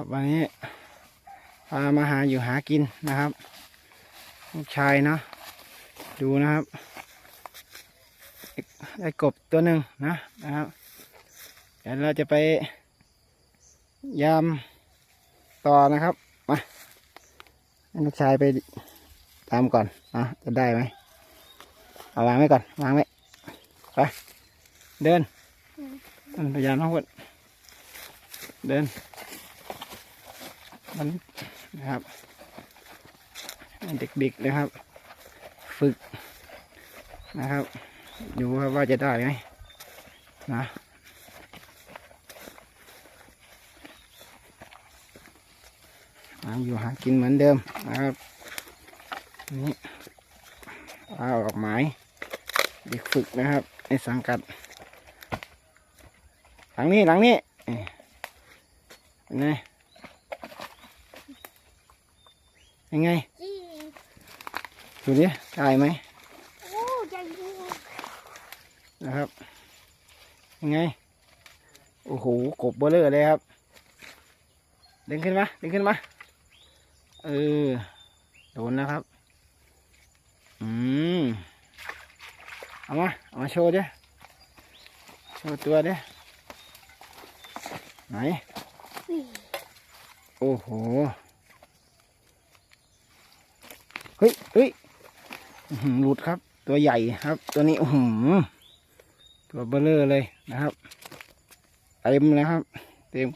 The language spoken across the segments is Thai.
ครับวันนี้พามาหาอยู่หากินนะครับลูกชายเนาะดูนะครับได้กบตัวหนึ่งนะนะครับเดี๋ยวเราจะไปยามต่อนะครับมาให้ลูกชายไปตามก่อนนะจะได้ไหมเอาวางไว้ก่อนวางไว้ไปเดินพยายามน้องคนเดิน มันนะครับเด็กๆนะครับ ฝึกนะครับ ดูครับว่าจะได้ไหมนะหาอยู่หากินเหมือนเดิมนะครับนี่เอาออกหมายเด็กฝึกนะครับ ในสังกัด หลังนี้หลังนี้เป็นไง ยังไงจี้ดูดิได้ไหมโอ้ใหญ่จริงนะครับ ยังไง โอ้โห กบเบลเลอร์เลยครับ ดึงขึ้นมา ดึงขึ้นมา เออ โดนนะครับ อืม เอามา เอามาโชว์ดิโชว์ตัวดิไหนนี่โอ้โห เฮ้ยเฮ้ยหลุดครับ ตัวใหญ่ครับ ตัวนี้โอ้โหตัวเบลเลอร์เลยนะครับเต็มนะครับ เต็ม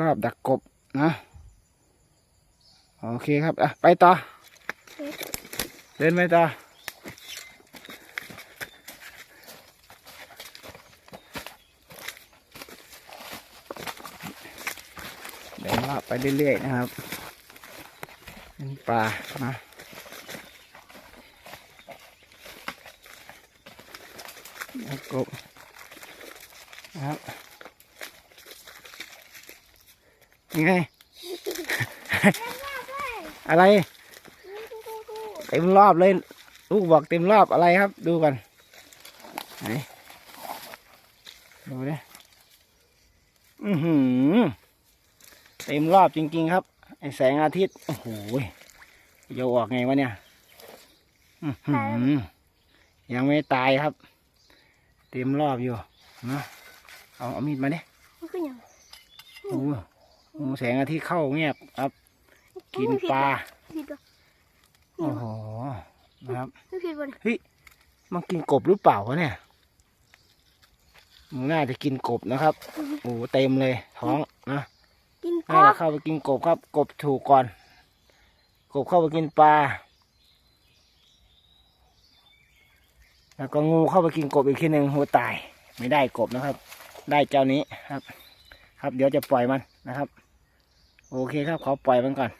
รอบดักกบนะโอเคครับอะไปต่อ เดินไปต่อเดินรอบไปเรื่อยๆนะครับ ป็นป่านะแล้วกบครับยังไง อะไรเต็มรอบเลย ลูกบอกเต็มรอบอะไรครับ ดูกันไหนดูดิอือหือ เต็มรอบจริง ๆ ครับ แสงอาทิตย์ โอ้โหโยออกไงวะเนี่ยอื้อหือยังไม่ตายครับ เต็มรอบอยู่นะเอาเอามีดมาดิมันคือหยังโอ้โหโอ้โหแสงอาทิตย์เข้าเงียบครับ กินปลาผิดปะโอ้โหนะครับไม่ผิดปะเนี่ยมันกินกบหรือเปล่าวะเนี่ยมันน่าจะกินกบนะครับ โอ้โหเต็มเลยท้องนะกินกน่าบจะ เข้าไปกินกบครับ กบถูกก่อน กบเข้าไปกินปลา แล้วก็งูเข้าไปกินกบอีกทีหนึ่งหัวตาย ไม่ได้กบนะครับ ได้เจ้านี้ครับ ครับเดี๋ยวจะปล่อยมันนะครับ โอเคครับขอปล่อยมันก่อน